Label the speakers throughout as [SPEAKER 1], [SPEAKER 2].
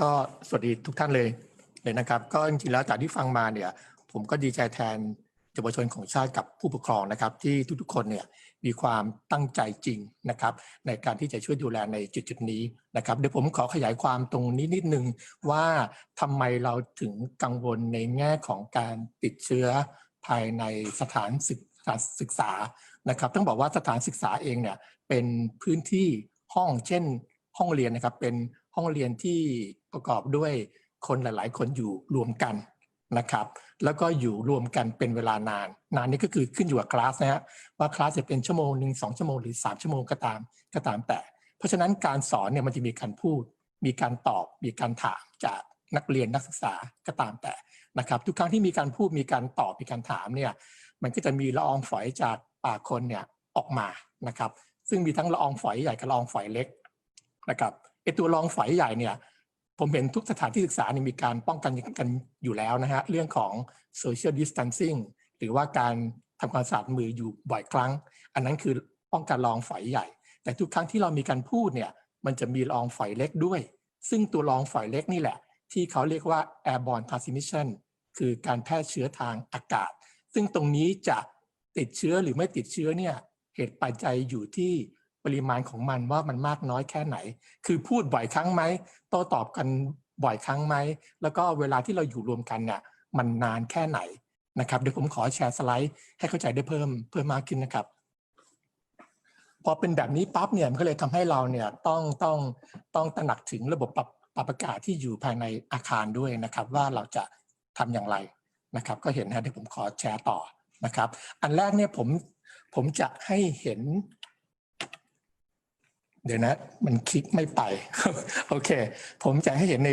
[SPEAKER 1] ก็สวัสดีทุกท่านเลยเลยนะครับ ก็จริงๆแล้วจากที่ฟังมาเนี่ย ผมก็ดีใจแทนเยาวชนของชาติกับผู้ปกครองนะครับ ที่ทุกๆคนเนี่ยมีความตั้งใจจริงนะครับ ในการที่จะช่วยดูแลในจุดๆนี้นะครับเดี๋ยวผมขอขยายความตรงนี้นิดนึงว่าทำไมเราถึงกังวลในแง่ของการติดเชื้อภายในสถานศึกสถานศึกษานะครับต้องบอกว่าสถานศึกษาเองเนี่ยเป็นพื้นที่ห้องเช่นห้องเรียนนะครับเป็นห้องเรียนที่ ประกอบด้วยคนหลาย ๆ คนอยู่รวมกันนะครับ แล้วก็อยู่รวมกันเป็นเวลานาน นานนี้ก็คือขึ้นอยู่กับคลาสนะฮะว่าคลาสจะเป็นชั่วโมงหนึ่งสองชั่วโมงหรือสามชั่วโมงก็ตามก็ตามแต่ เพราะฉะนั้นการสอนเนี่ยมันจะมีการพูด มีการตอบ มีการถามจากนักเรียนนักศึกษาก็ตามแต่นะครับทุกครั้งที่มีการพูดมีการตอบมีการถามเนี่ยมันก็จะมีละอองฝอยจากปากคนเนี่ยออกมานะครับ ซึ่งมีทั้งละอองฝอยใหญ่กับละอองฝอยเล็กนะครับไอตัวละอองฝอยใหญ่เนี่ย ผมเห็นทุกสถานที่ศึกษานี่มีการป้องกันกันอยู่แล้วนะฮะ เรื่องของ social distancing หรือว่าการทำความสะอาดมืออยู่บ่อยครั้ง อันนั้นคือป้องกันลองฝอยใหญ่ แต่ทุกครั้งที่เรามีการพูดเนี่ย มันจะมีลองฝอยเล็กด้วย ซึ่งตัวลองฝอยเล็กนี่แหละ ที่เขาเรียกว่า airborne transmission คือการแพร่เชื้อทางอากาศ ซึ่งตรงนี้จะติดเชื้อหรือไม่ติดเชื้อเนี่ย เหตุปัจจัยอยู่ที่ ปริมาณของมันว่ามันมากน้อยแค่ไหน คือพูดบ่อยครั้งไหมโต้ตอบกันบ่อยครั้งไหม แล้วก็เวลาที่เราอยู่รวมกันเนี่ยมันนานแค่ไหนนะครับเดี๋ยวผมขอแชร์สไลด์ให้เข้าใจได้เพิ่มเพิ่มมากขึ้นนะครับ พอเป็นแบบนี้ปั๊บเนี่ยมันก็เลยทำให้เราเนี่ยต้องต้องต้องตระหนักถึงระบบปรับปรับอากาศที่อยู่ภายในอาคารด้วยนะครับ ว่าเราจะทำอย่างไรนะครับ ก็เห็นนะเดี๋ยวผมขอแชร์ต่อนะครับ อันแรกเนี่ยผมผมจะให้เห็น เดี๋ยวนะ มันคลิกไม่ไปโอเค ผมจะให้เห็นใน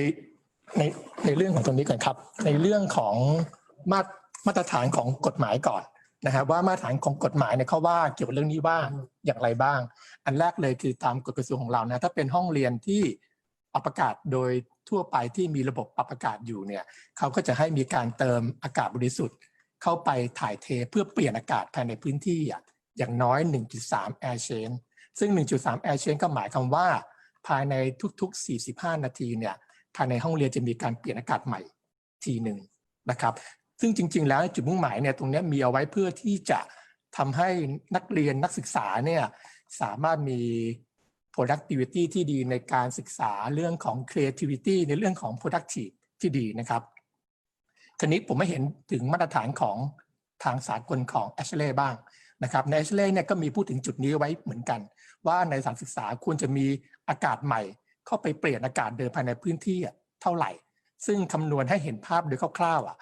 [SPEAKER 1] ในในเรื่องของตรงนี้ก่อนครับ ในเรื่องของมาตรมาตรฐานของกฎหมายก่อนนะครับว่ามาตรฐานของกฎหมายเนี่ยเขาว่าเกี่ยวกับเรื่องนี้ว่าอย่างไรบ้าง อันแรกเลยคือตามกฎกระทรวงของเรานะถ้าเป็นห้องเรียนที่ปรับอากาศโดยทั่วไปที่มีระบบปรับอากาศอยู่เนี่ยเขาก็จะให้มีการเติมอากาศบริสุทธิ์ เข้าไปถ่ายเทเพื่อเปลี่ยนอากาศภายในพื้นที่อะอย่างน้อย 1.3 air change ซึ่ง 1.3 air change ก็หมายความว่า ภายในทุกๆ 45 นาทีเนี่ยภายในห้องเรียนจะมีการเปลี่ยนอากาศใหม่ทีหนึ่งนะครับ ซึ่งจริง ๆ แล้วจุดมุ่งหมายเนี่ยตรงนี้มีเอาไว้เพื่อที่จะทำให้นักเรียนนักศึกษาเนี่ยสามารถมี productivity ที่ดีในการศึกษาเรื่องของ creativity ในเรื่องของ productive ที่ดีนะครับทีนี้ผมไม่เห็นถึงมาตรฐานของทางสากลของ a s h l e y บ้าง นะครับใน a s h l e y เนี่ยก็มีพูดถึงจุดนี้ไว้เหมือนกัน ว่าในสานศึกษาควรจะมีอากาศใหม่ เข้าไปเปลี่ยนอากาศเดิมภายในพื้นที่เท่าไหร่ ซึ่งคำนวณให้เห็นภาพโดยคร่าวๆอะ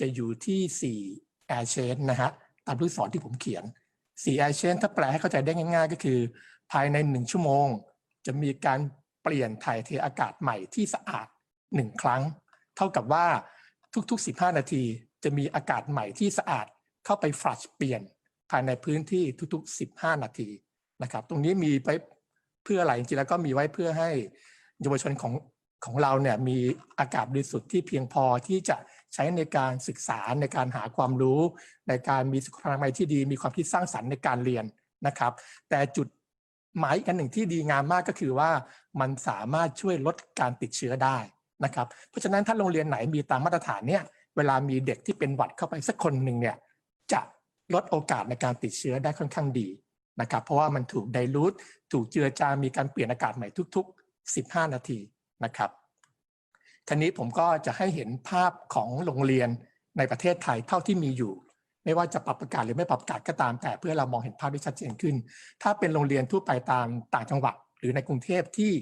[SPEAKER 1] จะอยู่ที่4 air change นะฮะตามลูกศรที่ผมเขียน4 air change ถ้าแปลให้เข้าใจได้ง่าย ๆ ก็คือ ภายใน 1 ชั่วโมง จะมีการเปลี่ยนถ่ายเทอากาศใหม่ที่สะอาด 1 ครั้ง เท่ากับว่าทุกๆ 15 นาทีจะมีอากาศใหม่ที่สะอาดเข้าไปฟลัชเปลี่ยน ภายในพื้นที่ทุกๆ 15 นาทีนะครับ ตรงนี้มีไปเพื่ออะไรจริงๆแล้วก็มีไว้เพื่อให้เยาวชนของของเราเนี่ยมีอากาศบริสุทธิ์ที่เพียงพอที่จะใช้ในการศึกษาในการหาความรู้ ในการมีสุขภาพอนามัยที่ดี มีความคิดสร้างสรรค์ในการเรียนนะครับ แต่จุดหมายอีกอันหนึ่งที่ดีงามมากก็คือว่ามันสามารถช่วยลดการติดเชื้อได้นะครับ เพราะฉะนั้นถ้าโรงเรียนไหนมีตามมาตรฐานเนี่ยเวลามีเด็กที่เป็นหวัดเข้าไปสักคนหนึ่งเนี่ย ลดโอกาสในการติดเชื้อได้ค่อนข้างดีนะครับ เพราะว่ามันถูกไดรูทถูกเจือจางมีการเปลี่ยนอากาศใหม่ทุก ๆ 15 นาทีนะครับทีนี้ผมก็จะให้เห็นภาพของโรงเรียนในประเทศไทยเท่าที่มีอยู่ ไม่ว่าจะปรับอากาศหรือไม่ปรับอากาศก็ตาม แต่เพื่อเรามองเห็นภาพที่ชัดเจนขึ้น ถ้าเป็นโรงเรียนทั่วไปตามต่างจังหวัด หรือในกรุงเทพที่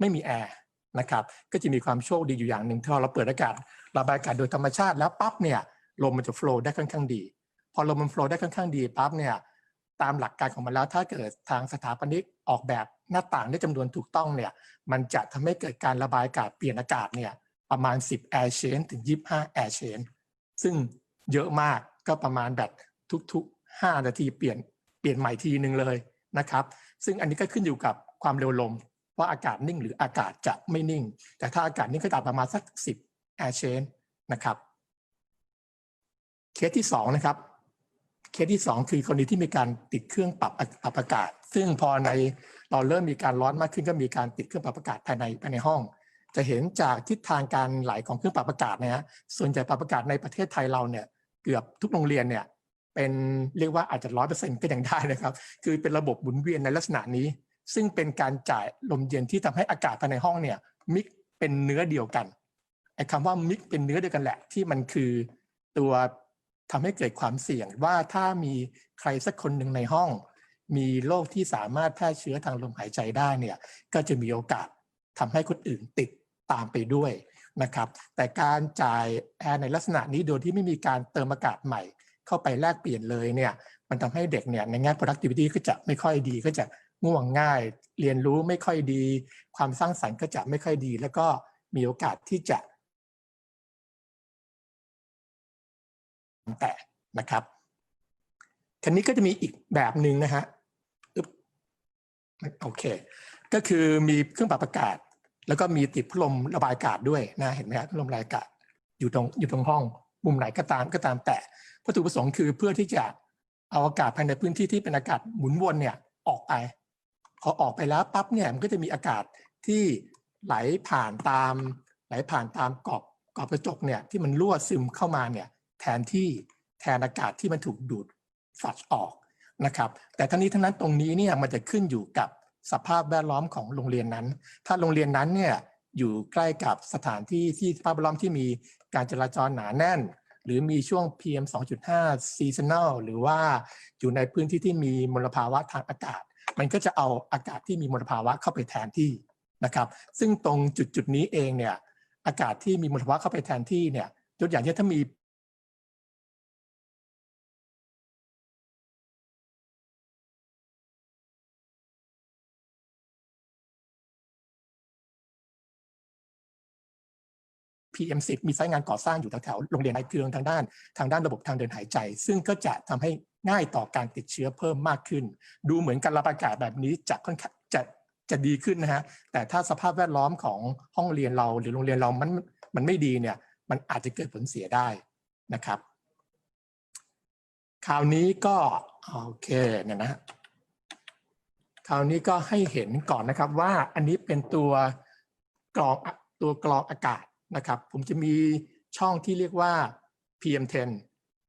[SPEAKER 1] ไม่มีแอร์นะครับ ก็จะมีความโชคดีอยู่อย่างหนึ่งถ้าเราเปิดอากาศระบายอากาศโดยธรรมชาติแล้วปั๊บเนี่ยลมมันจะโฟล์ได้ค่อนข้างดี พอลมมันโฟล์ได้ค่อนข้างดีปั๊บเนี่ยตามหลักการของมันแล้วถ้าเกิดทางสถาปนิกออกแบบหน้าต่างได้จำนวนถูกต้องเนี่ยมันจะทำให้เกิดการระบายอากาศเปลี่ยนอากาศเนี่ยประมาณ 10 air change ถึง 25 air change ซึ่งเยอะมากก็ประมาณแบบทุกๆ 5 นาทีเปลี่ยนเปลี่ยนใหม่ทีนึงเลยนะครับ ซึ่งอันนี้ก็ขึ้นอยู่กับความเร็วลมว่าอากาศนิ่งหรืออากาศจะไม่นิ่ง แต่ถ้าอากาศนิ่งก็จะประมาณสัก 10 air change นะครับ เคสที่ 2 นะครับ เคสที่ 2 คือกรณีที่มีการติดเครื่องปรับปรับอากาศ ซึ่งพอในเราเริ่มมีการร้อนมากขึ้นก็มีการติดเครื่องปรับอากาศภายในภายในห้อง จะเห็นจากทิศทางการไหลของเครื่องปรับอากาศนะฮะส่วนใหญ่ปรับอากาศในประเทศไทยเราเนี่ยเกือบทุกโรงเรียนเนี่ยเป็นเรียกว่าอาจจะร้อยเปอร์เซ็นต์ก็ยังได้นะครับ คือเป็นระบบหมุนเวียนในลักษณะนี้ ซึ่งเป็นการจ่ายลมเย็นที่ทำให้อากาศภายในห้องเนี่ยมิกเป็นเนื้อเดียวกันไอ้คำว่ามิกเป็นเนื้อเดียวกันแหละที่มันคือตัว ทำให้เกิดความเสี่ยงว่าถ้ามีใครสักคนหนึ่งในห้อง มีโรคที่สามารถแพร่เชื้อทางลมหายใจได้เนี่ยก็จะมีโอกาสทำให้คนอื่นติดตามไปด้วยนะครับ แต่การจ่ายแอร์ในลักษณะนี้โดยที่ไม่มีการเติมอากาศใหม่ เข้าไปแลกเปลี่ยนเลยเนี่ยมันทำให้เด็กเนี่ยในแง่ productivity ก็จะไม่ค่อยดีก็จะง่วงง่าย เรียนรู้ไม่ค่อยดี ความสร้างสรรค์ก็จะไม่ค่อยดี แล้วก็มีโอกาสที่จะ แต่นะครับทีนี้ก็จะมีอีกแบบหนึ่งนะฮะโอเค ก็คือมีเครื่องปรับอากาศ แล้วก็มีติดพัดลมระบายอากาศด้วยนะเห็นไหมครับพัดลมระบายอากาศอยู่ตรงอยู่ตรงห้องมุมไหนก็ตามก็ตามแต่วัตถุประสงค์คือเพื่อที่จะเอาอากาศภายในพื้นที่ที่เป็นอากาศหมุนวนเนี่ยออกไป พอออกไปแล้วปั๊บเนี่ยมันก็จะมีอากาศที่ไหลผ่านตาม ไหลผ่านตามกรอบกรอบกระจกเนี่ยที่มันรั่วซึมเข้ามาเนี่ย แทนที่แทนอากาศที่มันถูกดูดฝัดออกนะครับแต่ทั้งนี้ทั้งนั้นตรงนี้เนี่ยมันจะขึ้นอยู่กับสภาพแวดล้อมของโรงเรียนนั้น ถ้าโรงเรียนนั้นเนี่ยอยู่ใกล้กับสถานที่ที่สภาพแวดล้อมที่มีการจราจรหนาแน่น หรือมีช่วง PM 2.5 seasonal หรือว่าอยู่ในพื้นที่ที่มีมลภาวะทางอากาศ มันก็จะเอาอากาศที่มีมลภาวะเข้าไปแทนที่นะครับ ซึ่งตรงจุดจุดนี้เองเนี่ยอากาศที่มีมลภาวะเข้าไปแทนที่เนี่ยยกอย่างเช่นถ้ามี PM10 มีไซต์งานก่อสร้างอยู่แถวๆโรงเรียนในเครือทางด้านทางด้านระบบทางเดินหายใจ ซึ่งก็จะทำให้ง่ายต่อการติดเชื้อเพิ่มมากขึ้น ดูเหมือนการระบายอากาศแบบนี้จะค่อนข้างจะจะดีขึ้นนะฮะแต่ถ้าสภาพแวดล้อมของห้องเรียนเราหรือโรงเรียนเรามันมันไม่ดีเนี่ยมันอาจจะเกิดผลเสียได้นะครับ คราวนี้ก็โอเคเนี่ยนะคราวนี้ก็ให้เห็นก่อนนะครับว่าอันนี้เป็นตัวกรองตัวกรองอากาศ นะครับ ผมจะมีช่องที่เรียกว่า PM10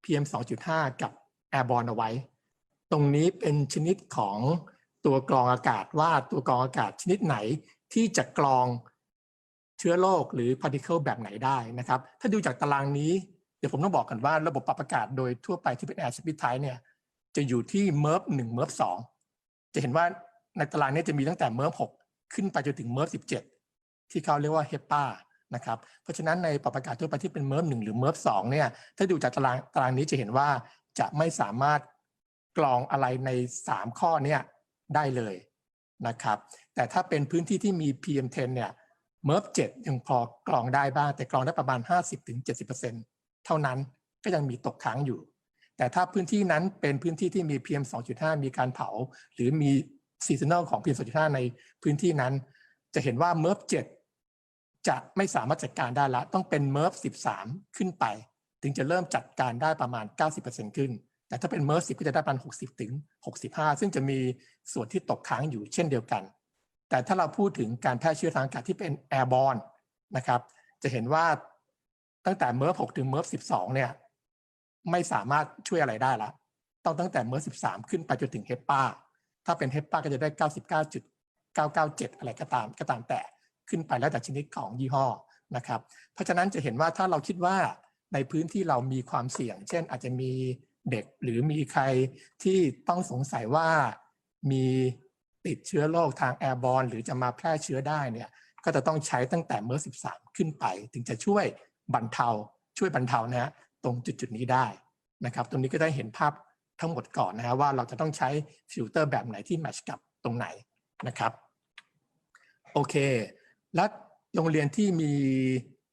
[SPEAKER 1] PM 2.5 กับ Airborne เอาไว้ ตรงนี้เป็นชนิดของตัวกรองอากาศว่าตัวกรองอากาศชนิดไหนที่จะกรองเชื้อโรคหรือ particle แบบไหนได้นะครับ ถ้าดูจากตารางนี้เดี๋ยวผมต้องบอกกันว่าระบบปรับอากาศโดยทั่วไปที่เป็น air speed type เนี่ยจะอยู่ที่ MERV 1 MERV 2จะเห็นว่าในตารางนี้จะมีตั้งแต่ MERV 6ขึ้นไปจนถึง MERV 17ที่เขาเรียกว่า HEPA นะครับเพราะฉะนั้นในปรับอากาศทั่วไปที่เป็น MERV 1หหรือ MERV 2เนี่ยถ้าดูจากตารางตารางนี้จะเห็นว่าจะไม่สามารถกรองอะไรใน 3 ข้อเนี่ยได้เลยนะครับ แต่ถ้าเป็นพื้นที่ที่มี PM10 เนี่ยเมิร์ฟ7ยังพอกรองได้บ้าง แต่กรองได้ประมาณ 50-70%เท่านั้นก็ยังมีตกค้างอยู่ แต่ถ้าพื้นที่นั้นเป็นพื้นที่ที่มี PM 2.5 มีการเผา หรือมีซีซันอลของ PM 2.5 ในพื้นที่นั้น จะเห็นว่าเมิร์ฟ7 จะไม่สามารถจัดการได้ละ ต้องเป็นเมิร์ฟ13 ขึ้นไป ถึงจะเริ่มจัดการได้ประมาณ 90%ขึ้น แต่ถ้าเป็นเมิร์ฟ10 ก็จะได้ประมาณ 60 ถึง 65 ซึ่งจะมีส่วนที่ตกค้างอยู่เช่นเดียวกัน แต่ถ้าเราพูดถึงการแพร่เชื้อทางอากาศที่เป็นแอร์บอลนะครับจะเห็นว่าตั้งแต่เมิร์ฟ6ถึงเมิร์ฟ12 เนี่ยไม่สามารถช่วยอะไรได้ละต้องตั้งแต่เมิร์ฟ13 ขึ้นไปจนถึงเฮปปาถ้าเป็นเฮปปาก็จะได้ 99.997 อะไรก็ตามก็ตามแต่ ขึ้นไปแล้วแต่ชนิดของยี่ห้อนะครับ เพราะฉะนั้นจะเห็นว่าถ้าเราคิดว่าในพื้นที่เรามีความเสี่ยง เช่นอาจจะมีเด็กหรือมีใครที่ต้องสงสัยว่ามีติดเชื้อโรคทางแอร์บอลหรือจะมาแพร่เชื้อได้เนี่ยก็จะต้องใช้ตั้งแต่เมื่อ 13 ขึ้นไป ถึงจะช่วยบรรเทา ช่วยบรรเทานะฮะตรงจุดจุดนี้ได้นะครับ ตรงนี้ก็ได้เห็นภาพทั้งหมดก่อนนะฮะว่าเราจะต้องใช้ฟิลเตอร์แบบไหนที่แมชกับตรงไหนนะครับ โอเค และโรงเรียนที่มี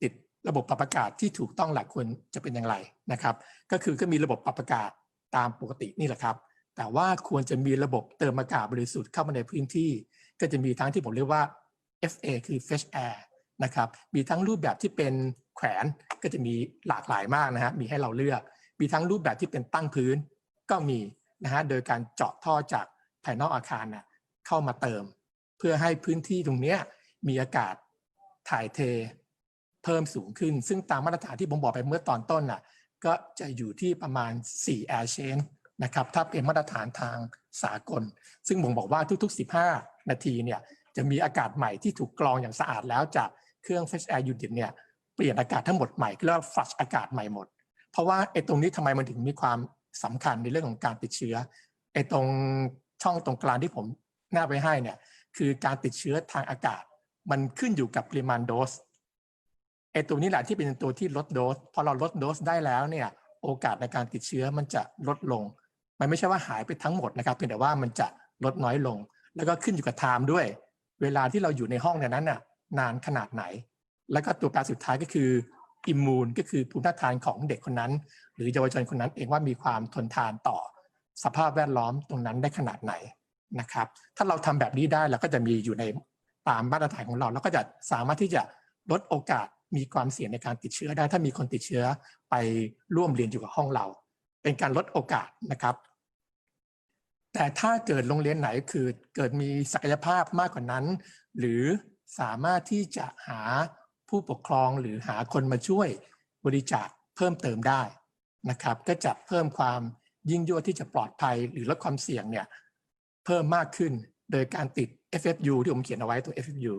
[SPEAKER 1] ติดระบบปรับอากาศที่ถูกต้องหลักควรจะเป็นอย่างไรนะครับ ก็คือก็มีระบบปรับอากาศตามปกตินี่แหละครับ แต่ว่าควรจะมีระบบเติมอากาศบริสุทธิ์เข้ามาในพื้นที่ ก็จะมีทั้งที่ผมเรียกว่า FA คือ Fresh Air นะครับมีทั้งรูปแบบที่เป็นแขวนก็จะมีหลากหลายมากนะฮะมีให้เราเลือก มีทั้งรูปแบบที่เป็นตั้งพื้นก็มีนะฮะโดยการเจาะท่อจากภายนอกอาคารนะเข้ามาเติม เพื่อให้พื้นที่ตรงเนี้ย มีอากาศถ่ายเทเพิ่มสูงขึ้น ซึ่งตามมาตรฐานที่ผมบอกไปเมื่อตอนต้นน่ะก็จะอยู่ที่ประมาณ 4 air change นะครับถ้าเป็นมาตรฐานทางสากล ซึ่งผมบอกว่าทุก ๆ 15 นาทีเนี่ยจะมีอากาศใหม่ที่ถูกกรองอย่างสะอาดแล้วจากเครื่อง fresh air unit เนี่ยเปลี่ยนอากาศทั้งหมดใหม่เรียกว่า flush อากาศใหม่หมด เพราะว่าไอ้ตรงนี้ทำไมมันถึงมีความสำคัญในเรื่องของการติดเชื้อไอ้ตรงช่องตรงกลางที่ผมหน้าไปให้เนี่ยคือการติดเชื้อทางอากาศ มันขึ้นอยู่กับปริมาณโดสไอตัวนี้แหละที่เป็นตัวที่ลดโดสพอเราลดโดสได้แล้วเนี่ยโอกาสในการติดเชื้อมันจะลดลง มันไม่ใช่ว่าหายไปทั้งหมดนะครับเพียงแต่ว่ามันจะลดน้อยลง แล้วก็ขึ้นอยู่กับไทม์ด้วย เวลาที่เราอยู่ในห้องในนั้นน่ะนานขนาดไหน แล้วก็ตัวแปรสุดท้ายก็คืออิมมูนก็คือภูมิต้านทานของเด็กคนนั้น หรือเยาวชนคนนั้นเองว่ามีความทนทานต่อ สภาพแวดล้อมตรงนั้นได้ขนาดไหนนะครับ ถ้าเราทำแบบนี้ได้เราก็จะมีอยู่ใน ตามมาตรฐานของเรา แล้วก็จะสามารถที่จะลดโอกาสมีความเสี่ยงในการติดเชื้อได้ถ้ามีคนติดเชื้อไปร่วมเรียนอยู่กับห้องเรา เป็นการลดโอกาสนะครับ แต่ถ้าเกิดโรงเรียนไหนคือเกิดมีศักยภาพมากกว่านั้น หรือสามารถที่จะหาผู้ปกครองหรือหาคนมาช่วยบริจาคเพิ่มเติมได้นะครับ ก็จะเพิ่มความยิ่งยวดที่จะปลอดภัยหรือลดความเสี่ยงเนี่ยเพิ่มมากขึ้น โดยการติด FFU ที่ผมเขียนเอาไว้ตัว FFU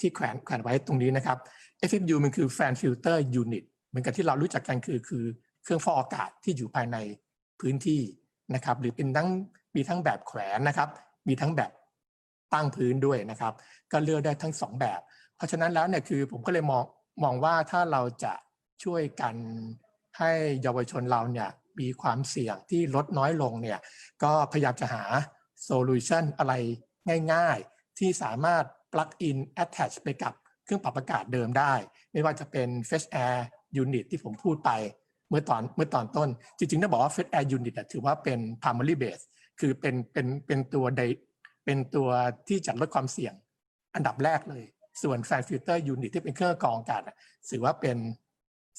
[SPEAKER 1] ที่แขวนแขวนไว้ตรงนี้นะครับ FFU มันคือ Fan Filter Unit เหมือนกับที่เรารู้จักกันคือคือเครื่องฟอกอากาศที่อยู่ภายในพื้นที่นะครับ หรือเป็นทั้งมีทั้งแบบแขวนนะครับ มีทั้งแบบตั้งพื้นด้วยนะครับ ก็เลือกได้ทั้งสองแบบ เพราะฉะนั้นแล้วเนี่ยคือผมก็เลยมองมองว่าถ้าเราจะช่วยกันให้เยาวชนเราเนี่ยมีความเสี่ยงที่ลดน้อยลงเนี่ยก็พยายามจะหา โซลูชันอะไรง่าย ๆ ที่สามารถ plug in attach ไปกับเครื่องปรับอากาศเดิมได้ ไม่ว่าจะเป็น fresh air unit ที่ผมพูดไปเมื่อตอนเมื่อตอนต้น จริงๆต้องบอกว่า fresh air unit อะถือว่าเป็น primary base คือเป็นเป็นเป็นตัวใดเป็นตัวที่จะลดความเสี่ยงอันดับแรกเลย ส่วน fan filter unit ที่เป็นเครื่องกรองอากาศถือว่าเป็น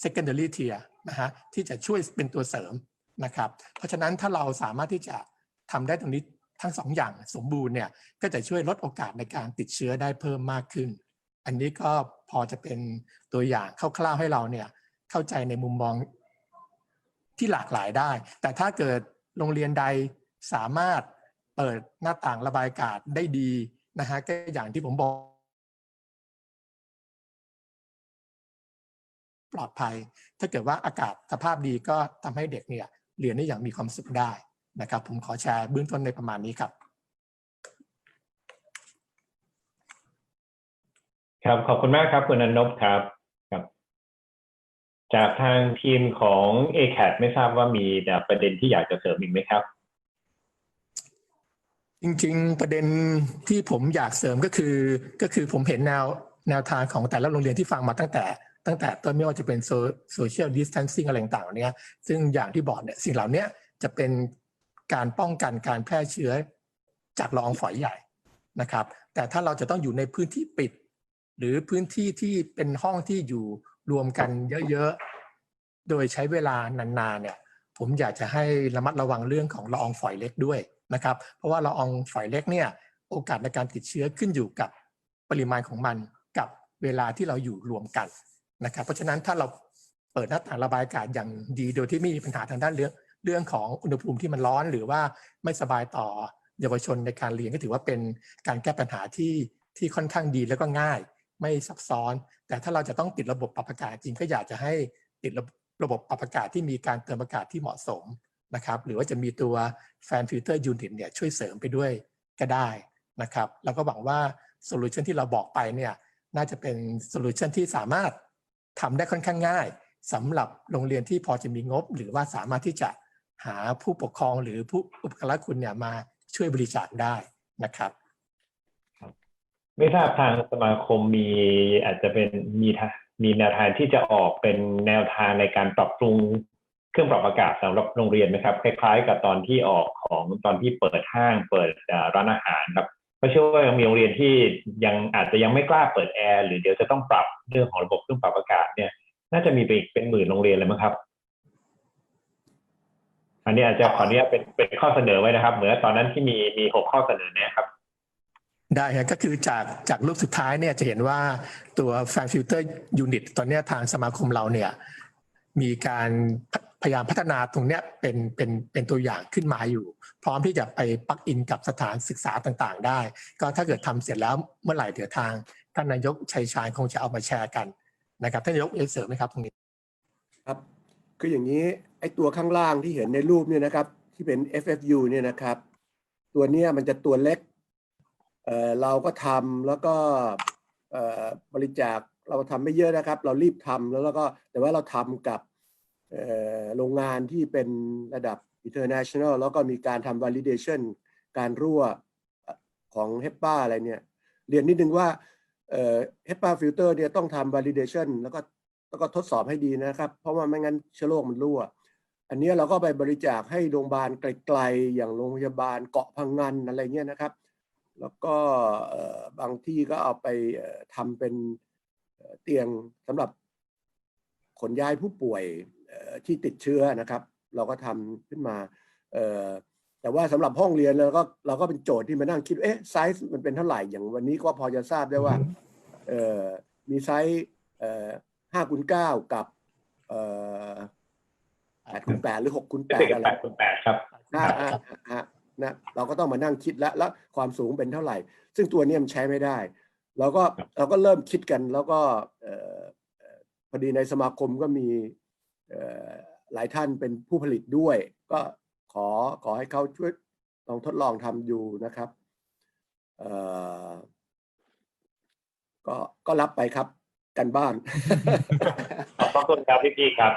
[SPEAKER 1] secondary tier นะฮะที่จะช่วยเป็นตัวเสริมนะครับ เพราะฉะนั้นถ้าเราสามารถที่จะทำได้ตรงนี้ ทั้งสองอย่างสมบูรณ์เนี่ยก็จะช่วยลดโอกาสในการติดเชื้อได้เพิ่มมากขึ้น อันนี้ก็พอจะเป็นตัวอย่างคร่าวๆให้เราเนี่ยเข้าใจในมุมมองที่หลากหลายได้ แต่ถ้าเกิดโรงเรียนใดสามารถเปิดหน้าต่างระบายอากาศได้ดีนะฮะก็อย่างที่ผมบอก ปลอดภัย ถ้าเกิดว่าอากาศสภาพดีก็ทำให้เด็กเนี่ยเรียนได้อย่างมีความสุขได้ นะครับ ผมขอแชร์เบื้องต้นในประมาณนี้ครับ
[SPEAKER 2] ครับขอบคุณมากครับคุณอนนบครับครับ จากทางทีมของ a c a t ไม่ทราบว่ามีประเด็นที่อยากจะเสริมอีกไหมครับ
[SPEAKER 1] จริงๆ ประเด็นที่ผมอยากเสริมก็คือ ก็คือผมเห็นแนวแนวทางของแต่ละโรงเรียนที่ฟังมาตั้งแต่ตั้งแต่ต้นไม่ว่าจะเป็นโซเชียลดิส a ทนซิ่งอะไรต่างๆเหล่านี้ซึ่งอย่างที่บอกเนี่ยสิ่งเหล่านี้จะเป็น การป้องกันการแพร่เชื้อจากละอองฝอยใหญ่นะครับ แต่ถ้าเราจะต้องอยู่ในพื้นที่ปิด หรือพื้นที่ที่เป็นห้องที่อยู่รวมกันเยอะๆ โดยใช้เวลานานๆเนี่ยผมอยากจะให้ระมัดระวังเรื่องของละอองฝอยเล็กด้วยนะครับ เพราะว่าละอองฝอยเล็กเนี่ยโอกาสในการติดเชื้อขึ้นอยู่กับปริมาณของมันกับเวลาที่เราอยู่รวมกันนะครับ เพราะฉะนั้นถ้าเราเปิดหน้าต่างระบายอากาศอย่างดีโดยที่ไม่มีปัญหาทางด้านเรื่อง เรื่องของอุณหภูมิที่มันร้อนหรือว่าไม่สบายต่อเยาวชนในการเรียนก็ถือว่าเป็นการแก้ปัญหาที่ที่ค่อนข้างดีแล้วก็ง่าย ไม่ซับซ้อน แต่ถ้าเราจะต้องติดระบบปรับอากาศจริงก็อยากจะให้ติดระบบระบบปรับอากาศที่มีการเติมอากาศที่เหมาะสมนะครับหรือว่าจะมีตัวแฟนฟิลเตอร์ยูนิตเนี่ยช่วยเสริมไปด้วยก็ได้นะครับแล้วก็หวังว่าโซลูชันที่เราบอกไปเนี่ยน่าจะเป็นโซลูชันที่สามารถทำได้ค่อนข้างง่ายสำหรับโรงเรียนที่พอจะมีงบ หรือว่าสามารถที่จะ หาผู้ปกครองหรือผู้อุปการะคุณเนี่ยมาช่วยบริจาคได้นะครับ
[SPEAKER 2] ไม่ทราบทางสมาคมมีอาจจะเป็นมีทามีแนวทางที่จะออกเป็นแนวทางในการปรับปรุงเครื่องปรับอากาศสำหรับโรงเรียนไหมครับ คล้าย ๆ กับตอนที่ออกของตอนที่เปิดห้างเปิดร้านอาหารครับเพราะเชื่อว่ายังมีโรงเรียนที่ยังอาจจะยังไม่กล้าเปิดแอร์หรือเดี๋ยวจะต้องปรับเรื่องของระบบเครื่องปรับอากาศเนี่ย น่าจะมีไปอีกเป็นหมื่นโรงเรียนเลยมั้งครับ อันนี้อาจจะขออนุญาตเป็นเป็นข้อเสนอไว้นะครับ เหมือนตอนนั้นที่มีมีหกข้อเสนอแนะครับ
[SPEAKER 1] ได้ครับก็คือจากจากรูปสุดท้ายเนี่ยจะเห็นว่าตัวแฟนฟิลเตอร์ยูนิตตอนเนี้ยทางสมาคมเราเนี่ยมีการพพยายามพัฒนาตรงเนี้ยเป็นเป็นเป็นตัวอย่างขึ้นมาอยู่ พร้อมที่จะไปปลักอินกับสถานศึกษาต่างๆ ได้ ก็ถ้าเกิดทำเสร็จแล้วเมื่อไหร่เดี๋ยวทางท่านนายกชัยชาญคงจะเอามาแชร์กันนะครับท่านนายกเอเสริมไหมครับตรงนี้
[SPEAKER 3] ครับ คืออย่างนี้ ไอตัวข้างล่างที่เห็นในรูปเนี่ยนะครับ ที่เป็น FFU เนี่ยนะครับ ตัวเนี้ยมันจะตัวเล็กเอ่อเราก็ทำแล้วก็เอ่อบริจาคเราทำไม่เยอะนะครับ เรารีบทำแล้วแล้วก็แต่ว่าเราทำกับเอ่อโรงงานที่เป็นระดับ international แล้วก็มีการทำ validation การรั่วของ HEPA อะไรเนี่ยเรียนนิดนึงว่าเอ่อ HEPA filter เนี่ยต้องทำ validation แล้วก็แล้วก็ทดสอบให้ดีนะครับ เพราะว่าไม่งั้นเชื้อโรคมันรั่ว อันเนี้ยเราก็ไปบริจาคให้โรงพยาบาลไกลๆ อย่างโรงพยาบาลเกาะพังงานอะไรเงี้ยนะครับ แล้วก็เอ่อบางที่ก็เอาไปเอ่อทำเป็นเอ่อเตียงสำหรับขนย้ายผู้ป่วยเอ่อที่ติดเชื้อนะครับ เราก็ทำขึ้นมาเอ่อแต่ว่าสำหรับห้องเรียนเราก็เราก็เป็นโจทย์ที่มานั่งคิดเอ๊ะไซส์มันเป็นเท่าไหร่อย่างวันนี้ก็พอจะทราบได้ว่าเอ่อมีไซส์เอ่อห้าคูณเก้ากับเอ่อ แปดคูณแปดหรือหกคูณแป
[SPEAKER 2] เด็
[SPEAKER 3] ด
[SPEAKER 2] ก
[SPEAKER 3] อะไร
[SPEAKER 2] แปดคูณแปดครับ
[SPEAKER 3] อ่าอ่าอ่าอ่านะเราก็ต้องมานั่งคิดแล้วแล้วความสูงเป็นเท่าไหร่ ซึ่งตัวเนี้ยมันใช้ไม่ได้เราก็
[SPEAKER 2] ครับ
[SPEAKER 3] เราก็เริ่มคิดกันแล้วก็เอ่อเอ่อพอดีในสมาคมก็มีเอ่อหลายท่านเป็นผู้ผลิตด้วย ก็ขอขอให้เขาช่วยลองทดลองทำอยู่นะครับเอ่อก็ก็รับไปครับกันบ้าน
[SPEAKER 2] ขอบพระคุณครับพี่ๆครับ